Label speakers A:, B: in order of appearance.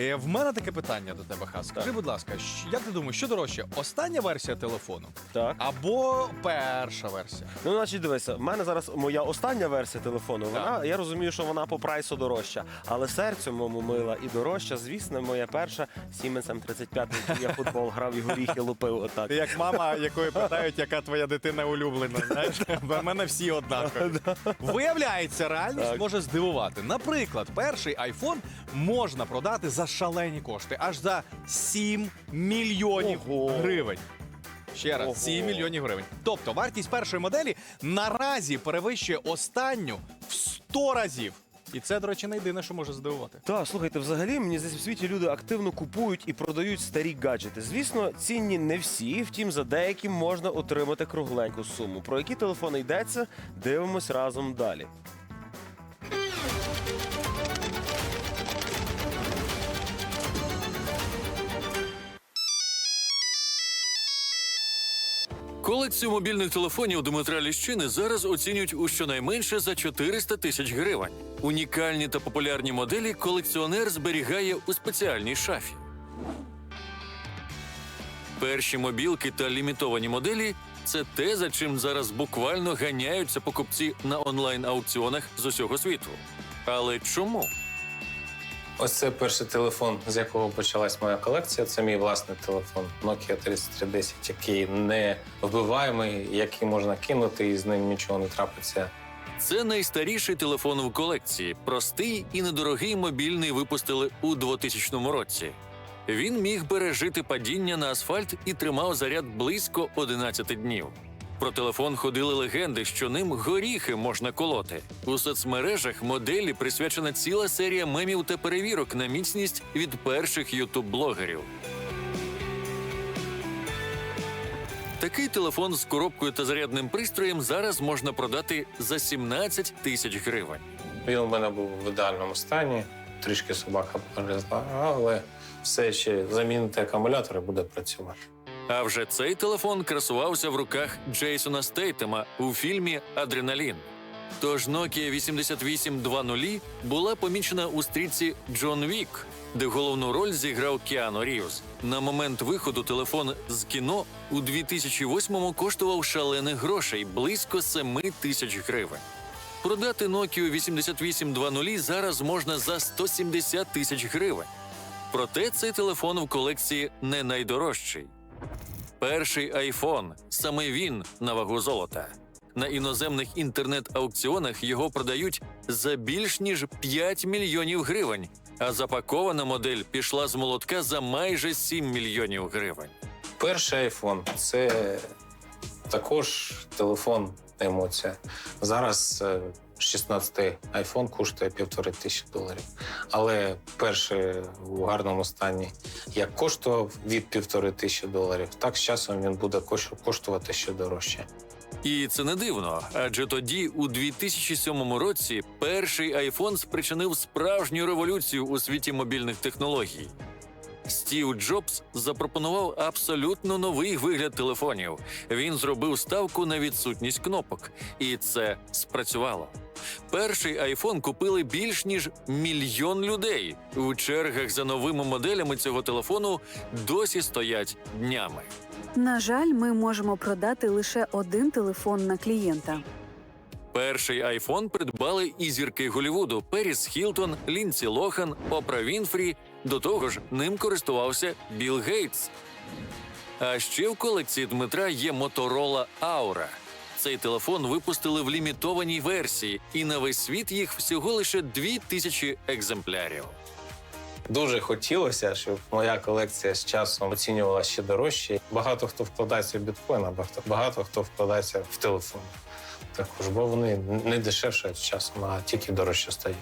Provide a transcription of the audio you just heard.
A: Е, В мене таке питання до тебе, Хас. Скажи, будь ласка, щ- як ти думаєш, що дорожче? Остання версія телефону
B: Так.
A: або перша версія?
B: Ну, значить, дивися, в мене зараз моя остання версія телефону. Вона я розумію, що вона по прайсу дорожча, але серцю моєму мила і дорожча. Звісно, моя перша Siemens M35, який я футбол грав і горіхи лупив. Отак.
A: Ти як мама, якої питають, яка твоя дитина улюблена. Знаєш, в мене всі однакові. Виявляється, реальність
B: Так.
A: може здивувати. Наприклад, перший iPhone можна продати за шалені кошти, аж за 7 мільйонів
B: Ого.
A: гривень. Ще раз,
B: Ого.
A: 7 мільйонів гривень. Тобто вартість першої моделі наразі перевищує останню в 100 разів. І це, до речі, не єдине, що може здивувати.
B: Так, слухайте, взагалі мені здається, в світі люди активно купують і продають старі гаджети. Звісно, цінні не всі, втім, за деякі можна отримати кругленьку суму. Про які телефони йдеться, дивимось разом далі.
C: Колекцію мобільних телефонів Дмитра Ліщини зараз оцінюють у щонайменше за 400 тисяч гривень. Унікальні та популярні моделі колекціонер зберігає у спеціальній шафі. Перші мобілки та лімітовані моделі це те, за чим зараз буквально ганяються покупці на онлайн-аукціонах з усього світу. Але чому?
D: Ось це перший телефон, з якого почалась моя колекція. Це мій власний телефон Nokia 3310, який не вбиваємий, який можна кинути, і з ним нічого не трапиться.
C: Це найстаріший телефон в колекції. Простий і недорогий мобільний випустили у 2000 році. Він міг пережити падіння на асфальт і тримав заряд близько 11 днів. Про телефон ходили легенди, що ним горіхи можна колоти. У соцмережах моделі присвячена ціла серія мемів та перевірок на міцність від перших ютуб-блогерів. Такий телефон з коробкою та зарядним пристроєм зараз можна продати за 17 тисяч гривень.
D: Він у мене був в ідеальному стані, трішки собака погризла, але все ще замінити акумулятори буде працювати.
C: А вже цей телефон красувався в руках Джейсона Стейтема у фільмі Адреналін. Тож Nokia 8820 була помічена у стрічці Джон Вік, де головну роль зіграв Кіану Рівз. На момент виходу телефон з кіно у 2008-му коштував шалених грошей близько 7 тисяч гривень. Продати Nokia 8820 зараз можна за 170 тисяч гривень. Проте цей телефон в колекції не найдорожчий. Перший iPhone – саме він на вагу золота. На іноземних інтернет-аукціонах його продають за більш ніж 5 мільйонів гривень, а запакована модель пішла з молотка за майже 7 мільйонів гривень.
D: Перший iPhone – це також телефон емоція. Зараз е, 16-й iPhone коштує півтори тисячі доларів. Але перший у гарному стані як коштував від півтори тисячі доларів, так з часом він буде кош- коштувати ще дорожче.
C: І це не дивно, адже тоді, у 2007 році, перший iPhone спричинив справжню революцію у світі мобільних технологій. Стів Джобс запропонував абсолютно новий вигляд телефонів. Він зробив ставку на відсутність кнопок, і це спрацювало. Перший iPhone купили більш ніж мільйон людей. У чергах за новими моделями цього телефону досі стоять днями.
E: На жаль, ми можемо продати лише один телефон на клієнта.
C: Перший айфон придбали і зірки Голівуду Періс Хілтон, Лінсі Лохан, Опра Вінфрі. До того ж, ним користувався Білл Гейтс. А ще в колекції Дмитра є Моторола Аура. Цей телефон випустили в лімітованій версії, і на весь світ їх всього лише дві тисячі екземплярів.
D: Дуже хотілося, щоб моя колекція з часом оцінювалася ще дорожче. Багато хто вкладається в біткоін, а багато, багато хто вкладається в телефон. Також, бо вони не дешевше з часом, а тільки дорожче стають.